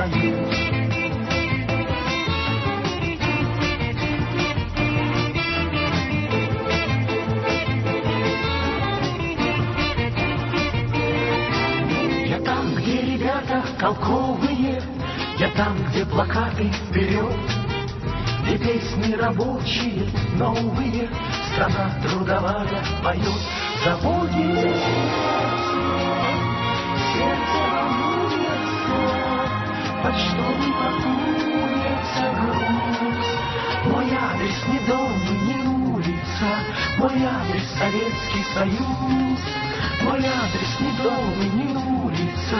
союз. Я там, где ребята толковые, я там, где плакаты вперед, где песни рабочие, новые, страна трудовая поет, заботитесь сердце волнуется, почтовый волнуется грусть. Мой адрес не дом, не улица, мой адрес Советский Союз. Мой адрес не дом не улица,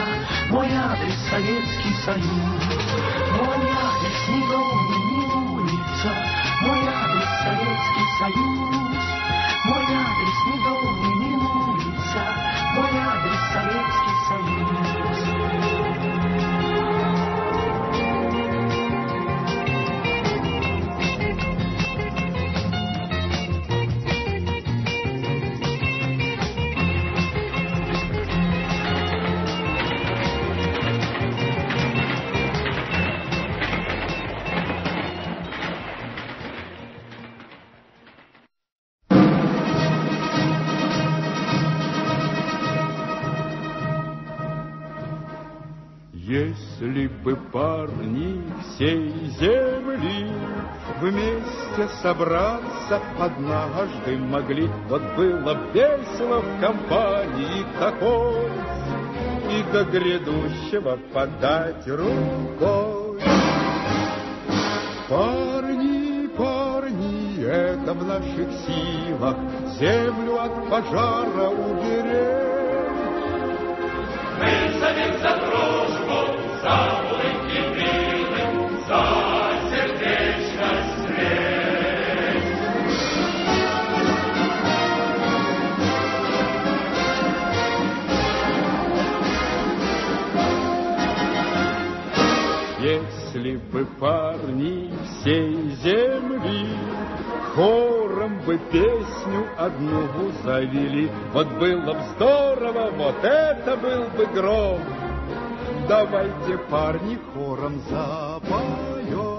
мой адрес Советский Союз. Мой адрес не дом не улица, мой адрес Советский Союз. Мой адрес не дом не улица, мой адрес Если бы парни всей земли Вместе собраться однажды могли, Вот было весело в компании такой И до грядущего подать рукой. Парни, парни, это в наших силах Землю от пожара уберечь. Если бы парни всей земли Хором бы песню одну завели, Вот было б здорово, вот это был бы гром. Давайте, парни, хором запоем.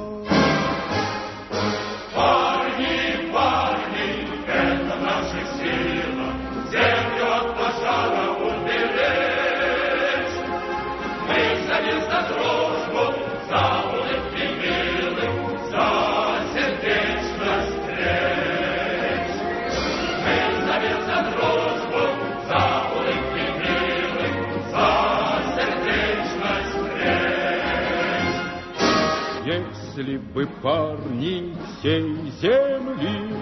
Если бы парни всей земли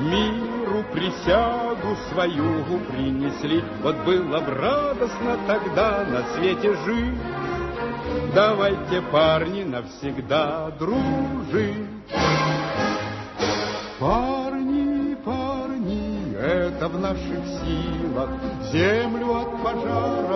Миру присягу свою принесли, Вот было б радостно тогда на свете жить. Давайте, парни, навсегда дружить. Парни, парни, это в наших силах Землю от пожара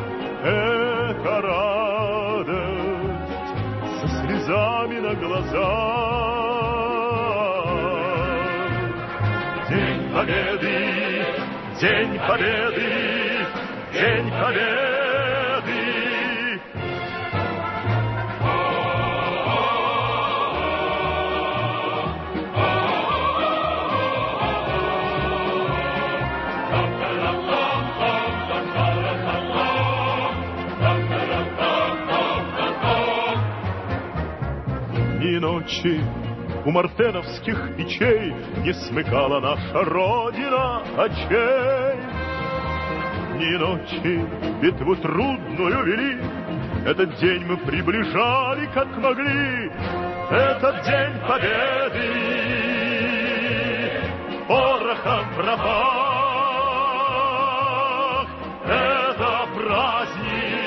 Это радость со слезами на глазах. День Победы, День Победы, День Победы. Ночи. У мартеновских печей Не смыкала наша Родина очей. Ни ночи битву трудную вели, Этот день мы приближали, как могли, Этот день победы. Порохом пропах. Это праздник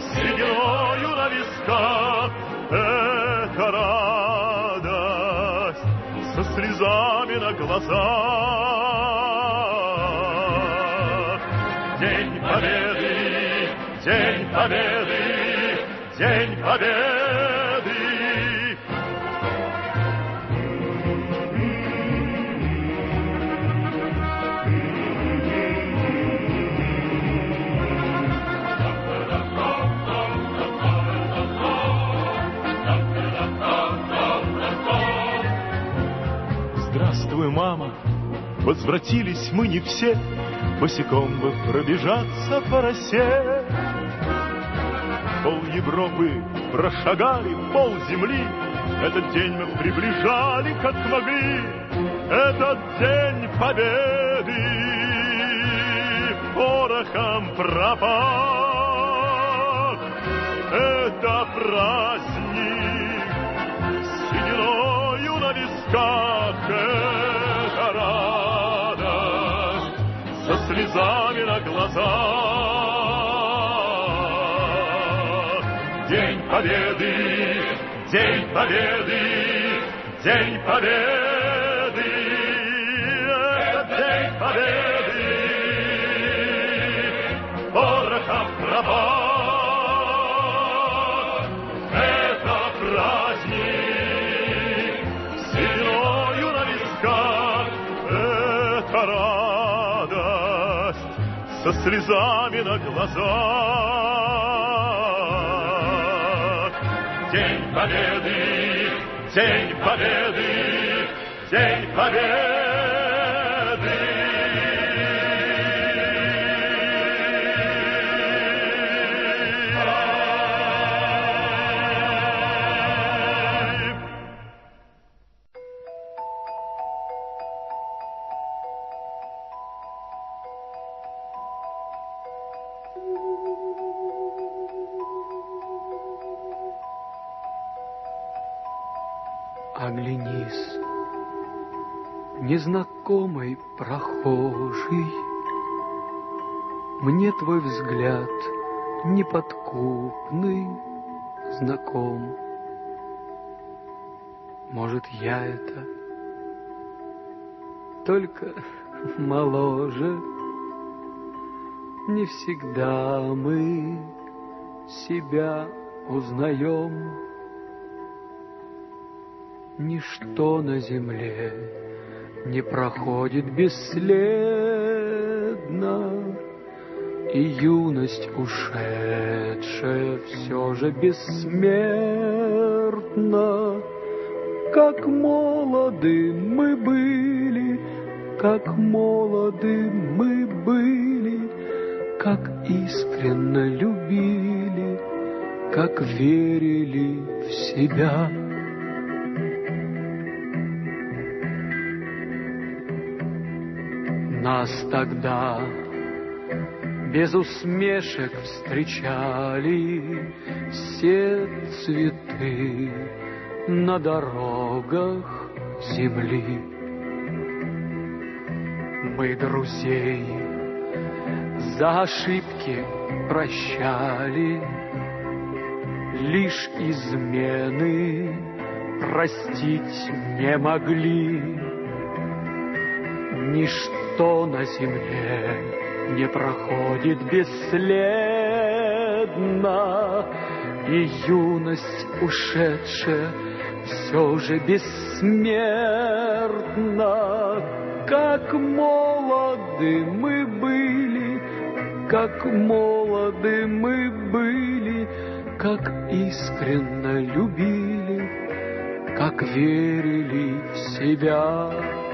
сединою на висках, на глазах. День победы, день победы, день победы. Возвратились мы не все, Босиком бы пробежаться по росе. Пол Европы прошагали, пол земли, Этот день мы приближали, как могли, Этот день победы порохом пропах. Это праздник День Победы, День Победы, День Победы, это День Победы, со слезами на глазах. День Победы, День Победы, День Победы. Оглянись, незнакомый прохожий, Мне твой взгляд неподкупный знаком. Может, я это только моложе. Не всегда мы себя узнаем. Ничто на земле не проходит бесследно, И юность ушедшая все же бессмертна. Как молоды мы были, как молоды мы были, Как искренно любили, как верили в себя. Нас тогда без усмешек встречали все цветы на дорогах земли. Мы друзей за ошибки прощали, лишь измены простить не могли. Ничто на земле не проходит бесследно, И юность ушедшая все же бессмертна. Как молоды мы были, как молоды мы были, Как искренно любили, как верили в себя.